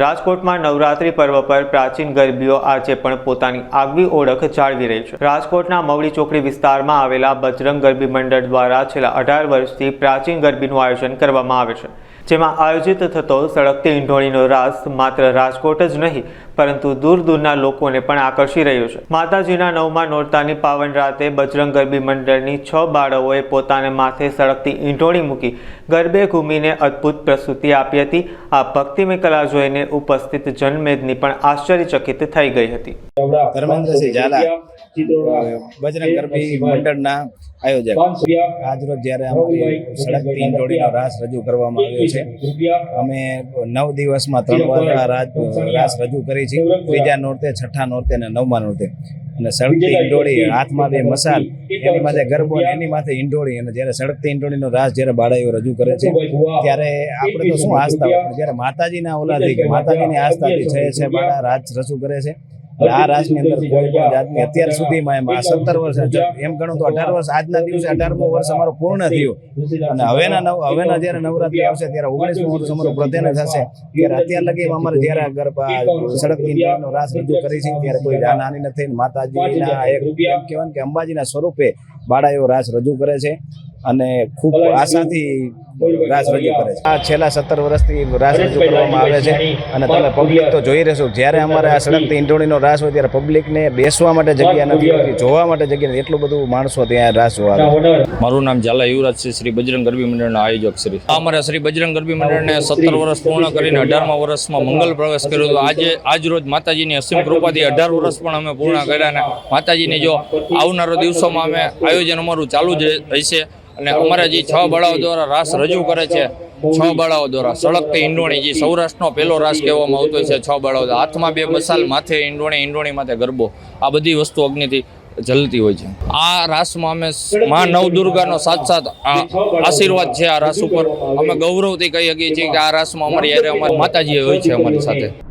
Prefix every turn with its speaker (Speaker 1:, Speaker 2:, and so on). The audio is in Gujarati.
Speaker 1: રાજકોટમાં નવરાત્રી પર્વ પર પ્રાચીન ગરબીઓ આજે પણ પોતાની આગવી ઓળખ જાળવી રહી છે. રાજકોટના મવડી ચોકડી વિસ્તારમાં આવેલા બજરંગ ગરબી મંડળ દ્વારા છેલ્લા અઢાર વર્ષથી પ્રાચીન ગરબીનું આયોજન કરવામાં આવે છે. જેમાં આયોજિત થતો સળગતી ઈંઢોળીનો રાસ માત્ર રાજકોટ જ નહીં પરંતુ દૂર દૂરના લોકોને પણ આકર્ષી રહ્યો છે. માતાજીના નવમા નોરતાની પાવન રાતે બજરંગ ગરબી મંડળની છ બાળકોએ પોતાને માથે સળગતી ઈંટોણી મૂકી ગરબે ઘૂમીને અદ્ભુત પ્રસ્તુતિ આપી હતી. આ ભક્તિમય કલા જોઈને ઉપસ્થિત જનમેદની પણ આશ્ચર્યચકિત થઈ ગઈ હતી.
Speaker 2: બજરંગ ગરબી મંડળના આયોજક. આજરોજ જ્યારે અમારી સડકતી ઈંટોળીનો રાસ રજૂ કરવામાં આવ્યો છે, અમે નવ દિવસમાં ત્રણ વાર રાસ રજૂ કરી છે. ત્રીજા નોરતે છઠ્ઠા નોરતે અને નવમા નોરતે. અને સળગતી ઈંડોળી હાથમાં બે મસાલ. એની માથે ગરબો અને એની માથે ઈંડોળી. અને જ્યારે સળગતી ઈંડોળીનો રાસ જ્યારે બાળાઈઓ રજૂ કરે છે ત્યારે આપણે તો શું આસ્થા હોય? જ્યારે માતાજીના ઓલાથી કે માતાજીની આસ્થાથી છે છે બાળા રાજ રજૂ કરે છે. આ રાસની અંદર કોઈ પણ જાતની અત્યાર સુધીમાં એમાં સત્તર વર્ષ એમ ગણું તો અઢાર વર્ષ આજના દિવસે અઢારમો વર્ષ અમારો પૂર્ણ થયું. અને હવેના નવ હવેના જ્યારે નવરાત્રી આવશે ત્યારે ઓગણીસમો વર્ષ અમારું પ્રધાન થશે ત્યારે અત્યાર લગી અમારે જ્યારે ગરબા સડક નો રાસ રજૂ કરી છે ત્યારે કોઈ નાની નથી. ને માતાજીના એક કહેવાય કે અંબાજીના સ્વરૂપે બાળા એવો રાસ રજૂ કરે છે. અને ખૂબ આશાથી રાસ રજૂ કરે છે. આ છેલ્લા સત્તર વર્ષથી રાસ રજૂ કરવામાં આવે છે અને તમે પબ્લિક તો જોઈ રહેશો. જ્યારે અમારે આ સડકથી ઈંટોળીનો રાસ હોય ત્યારે પબ્લિકને બેસવા માટે જગ્યા નથી હોતી. જોવા માટે જગ્યા નથી. એટલું બધું માણસો ત્યાં રાસ જોવા
Speaker 3: મારું નામ ઝાલા યુવરાજ છે શ્રી બજરંગ ગરબી મંડળના આયોજક શ્રી. અમારે અમારા શ્રી બજરંગ ગરબી મંડળને સત્તર વર્ષ પૂર્ણ કરીને અઢારમા વર્ષમાં મંગલ પ્રવેશ કર્યો હતો. આજે આજ રોજ માતાજીની અસીમ કૃપાથી અઢાર વર્ષ પણ અમે પૂર્ણ કર્યા અને માતાજીની જો આવનારો દિવસોમાં અમે આયોજન અમારું ચાલુ જ રહેશે. અને અમારા છ બળાઓ દ્વારા રાસ રજૂ કરે છે, છ બળાઓ દ્વારા, સળગતી ઈંડોણી, જે સૌરાષ્ટ્રનો પહેલો રાસ કહેવામાં આવતો છે, છ બળાઓ હાથમાં બે મસાલ, માથે ઈંડોણી ઈંડોણી માથે ગરબો. આ બધી વસ્તુ અગ્નિથી જલતી હોય છે. આ રાસમાં અમે માં નવદુર્ગાનો સાથ સાથ આશીર્વાદ છે આ રાસ ઉપર. અમે ગૌરવથી કહી શકીએ છીએ કે આ રાસમાં અમારી યારે અમારી માતાજી હોય છે અમારી સાથે.